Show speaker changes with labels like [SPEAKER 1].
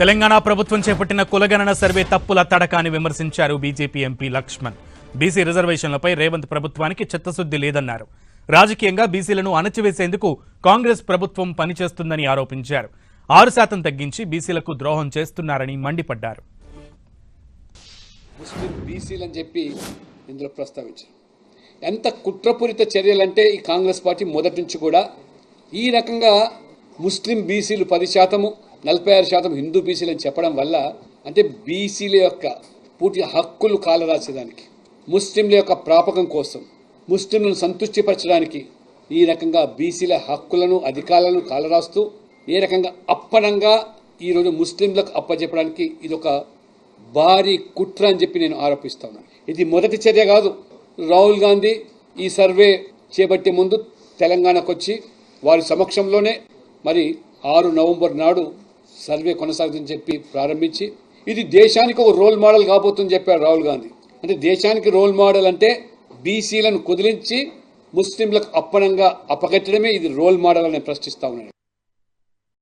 [SPEAKER 1] తెలంగాణ ప్రభుత్వం చేపట్టిన కులగణన సర్వే తప్పుల తడకాన్ని విమర్శించారు బీజేపీ ఎంపీ లక్ష్మణ్. బీసీ రిజర్వేషన్లపై రేవంత్ ప్రభుత్వానికి చిత్తశుద్ధి లేదన్నారు. రాజకీయంగా బీసీలను అణచివేసేందుకు కాంగ్రెస్ ప్రభుత్వం పనిచేస్తుందని ఆరోపించారు. ఆరు శాతం తగ్గించి బీసీలకు ద్రోహం చేస్తున్నారని మండిపడ్డారు.
[SPEAKER 2] ముస్లిం బీసీలు అని చెప్పి ఇందులో ప్రస్తావించారు. ఎంత కుట్రపూరిత చర్యలంటే ఈ కాంగ్రెస్ పార్టీ మొదటి నుంచి కూడా ఈ రకంగా ముస్లిం బీసీలు పది శాతము నలభై ఆరు శాతం హిందూ బీసీలు అని చెప్పడం వల్ల అంటే బీసీల యొక్క పూర్తి హక్కులు కాలరాసేదానికి ముస్లింల యొక్క ప్రాపకం కోసం ముస్లింలను సంతృష్టిపరచడానికి ఈ రకంగా బీసీల హక్కులను అధికారాలను కాలరాస్తూ ఏ రకంగా అప్పనంగా ఈరోజు ముస్లింలకు అప్పచెప్పడానికి ఇది ఒక భారీ కుట్ర అని చెప్పి నేను ఆరోపిస్తాను ఇది మొదటి చర్య కాదు. రాహుల్ గాంధీ ఈ సర్వే చేపట్టే ముందు తెలంగాణకు వచ్చి వారి సమక్షంలోనే మరి ఆరు నవంబర్ నాడు సర్వే కొనసాగుతుందని చెప్పి ప్రారంభించి ఇది దేశానికి ఒక రోల్ మోడల్ కాబోతుందని చెప్పారు రాహుల్ గాంధీ. అంటే దేశానికి రోల్ మోడల్ అంటే బీసీలను కుదిలించి ముస్లింలకు అప్పనంగా అప్పగట్టడమే ఇది రోల్ మోడల్ అని ప్రశ్నిస్తా ఉన్నాడు